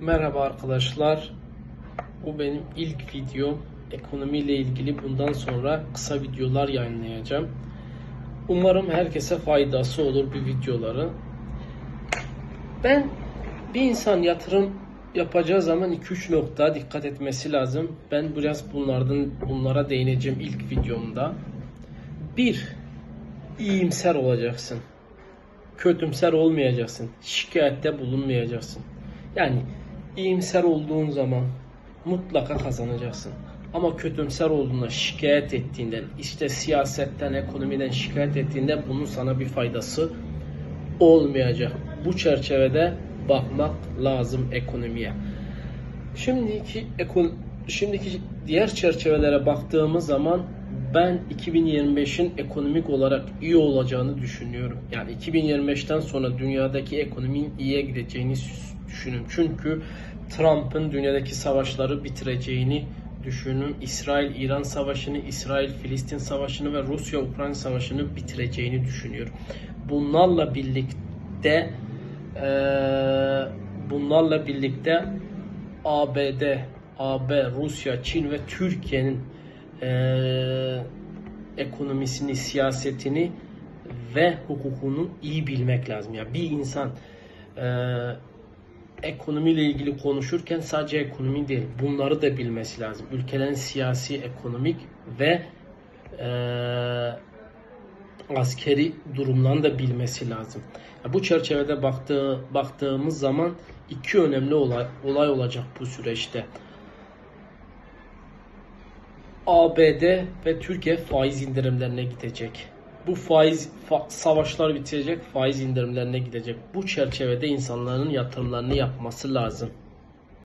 Merhaba arkadaşlar. Bu benim ilk videom. Ekonomiyle ilgili bundan sonra kısa videolar yayınlayacağım. Umarım herkese faydası olur bu videoları. Ben bir insan yatırım yapacağı zaman 2-3 nokta dikkat etmesi lazım. Ben biraz bunlardan bunlara değineceğim ilk videomda. 1. iyimser olacaksın kötümser olmayacaksın. Şikayette bulunmayacaksın. Yani iyimser olduğun zaman mutlaka kazanacaksın. Ama kötümser olduğunda şikayet ettiğinden, işte siyasetten, ekonomiden şikayet ettiğinde bunun sana bir faydası olmayacak. Bu çerçevede bakmak lazım ekonomiye. Şimdiki ekon şimdiki diğer çerçevelere baktığımız zaman ben 2025'in ekonomik olarak iyi olacağını düşünüyorum. Yani 2025'ten sonra dünyadaki ekonominin iyiye gideceğini düşünüyorum. Çünkü Trump'ın dünyadaki savaşları bitireceğini düşünüyorum. İsrail-İran savaşını, İsrail-Filistin savaşını ve Rusya-Ukrayna savaşını bitireceğini düşünüyorum. Bunlarla birlikte eee bunlarla birlikte ABD, AB, Rusya, Çin ve Türkiye'nin eee, ekonomisini, siyasetini ve hukukunu iyi bilmek lazım. Ya bir insan eee ekonomiyle ilgili konuşurken sadece ekonomi değil, bunları da bilmesi lazım. Ülkelerin siyasi, ekonomik ve eee askeri durumlarını da bilmesi lazım. Bu çerçevede baktığı, baktığımız zaman iki önemli olay, olay olacak bu süreçte. ABD ve Türkiye faiz indirimlerine gidecek. Bu faiz fa- savaşlar bitecek, faiz indirimlerine gidecek. Bu çerçevede insanların yatırımlarını yapması lazım.